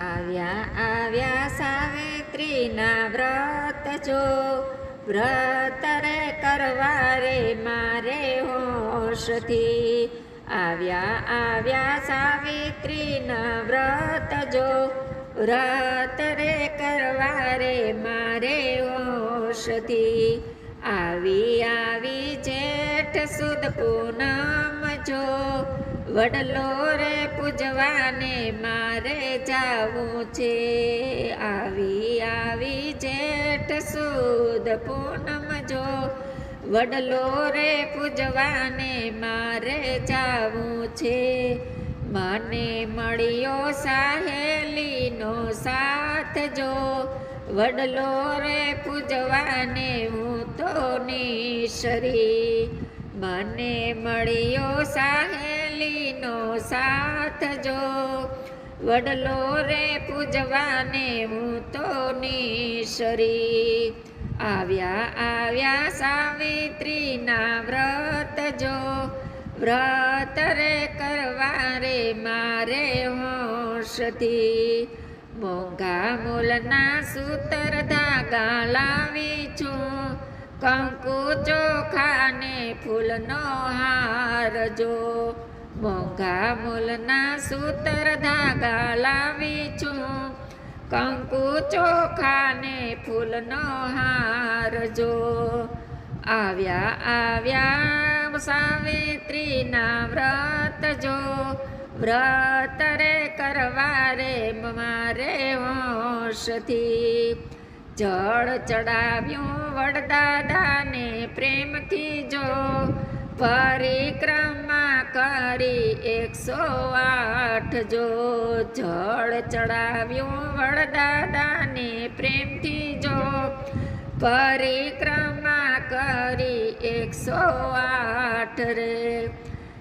આવ્યા આવ્યા સાવિત્રીના વ્રત જો. વ્રત રે કરવા રે મારે હોશથી. આવ્યા આવ્યા સાવિત્રીના વ્રત જો. વ્રત રે કરવા રે મારે હોશથી. આવી આવી જેઠ સુદ પૂનમ જો. વડલો રે પૂજવાને મારે જાવું છે. આવી આવી જેઠ સુદ પૂનમ જો. વડલો રે પૂજવાને મારે જાવું છે. મને મળ્યો સાહેલીનો સાથ જો. વડલો રે પૂજવાને હું તો નિશરી મને મળ્યો સાહેલીનો સાથ જો. વડલો રે પૂજવાને હું તો નિશરી આવ્યા આવ્યા સાવિત્રીના વ્રત જો. વ્રત રે કરવા રે મારે હોશથી. મોંઘા મૂલના સૂતર ધાગા લાવી છું. કંકુ ચોખાને ફૂલનો હાર જો. મોંઘા મૂલના સૂતર ધાગા લાવી છું. કંકુ ચોખાને ફૂલનો હાર જો. આવ્યા આવ્યા સાવિત્રીના વ્રત જો. વ્રત રે કરવા રે, મારે હોશથી. જળ ચડાવ્યું વડદાદાને પ્રેમથી જો. પરિક્રમા કરી એકસો આઠ જો. જળ ચડાવ્યું વડદાદાને પ્રેમથી જો. પરિક્રમા કરી એકસો આઠ રે.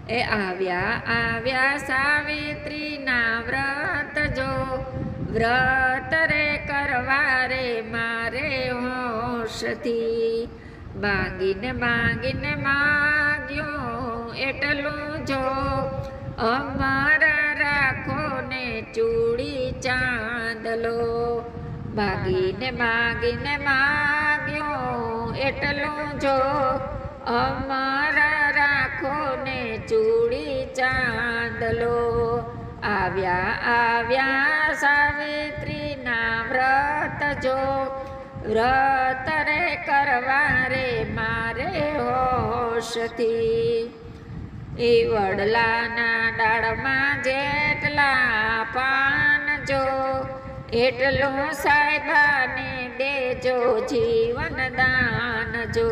એ આવ્યા આવ્યા સાવિત્રીના વ્રત જો. વ્રત રે કરવા રે મારે હોશથી. માગીને માંગીને માગ્યું એટલું જો. અમારા રાખો ને ચૂડી ચાંદલો. માગીને માગીને માગ્યું એટલું જો. અમારા રાખો ને ચૂડી ચાંદલો. આવ્યા. આવ્યા સાવિત્રીના વ્રત જો. વ્રત રે કરવા રે મારે હોશથી. એ વડલાના ડાળમાં જેટલા પાન જો, એટલું સાહેબાને દેજો જીવન દાન જો.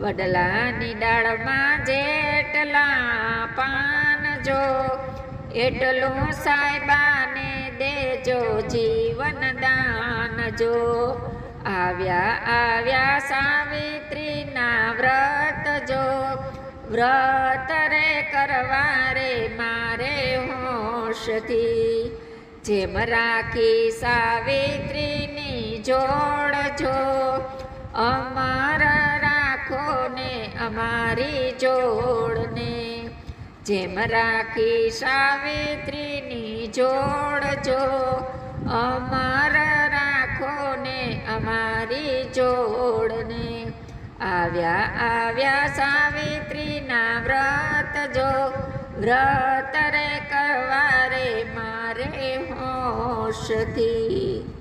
વડલાની ડાળમાં જેટલા પાન જો એટલું સાહેબાને દેજો જીવન દાન જો. આવ્યા આવ્યા સાવિત્રીના વ્રત જો. વ્રત રે કરવા રે મારે હોશથી. જેમ રાખી સાવિત્રીની જોડ જો. અમારા રાખો ને અમારી જોડને જેમ રાખી સાવિત્રીની જોડ જો, અમારા રાખો ને અમારી જોડને. આવ્યા આવ્યા સાવિત્રીના વ્રત જો, વ્રત રે કરવા રે મારે હોશથી.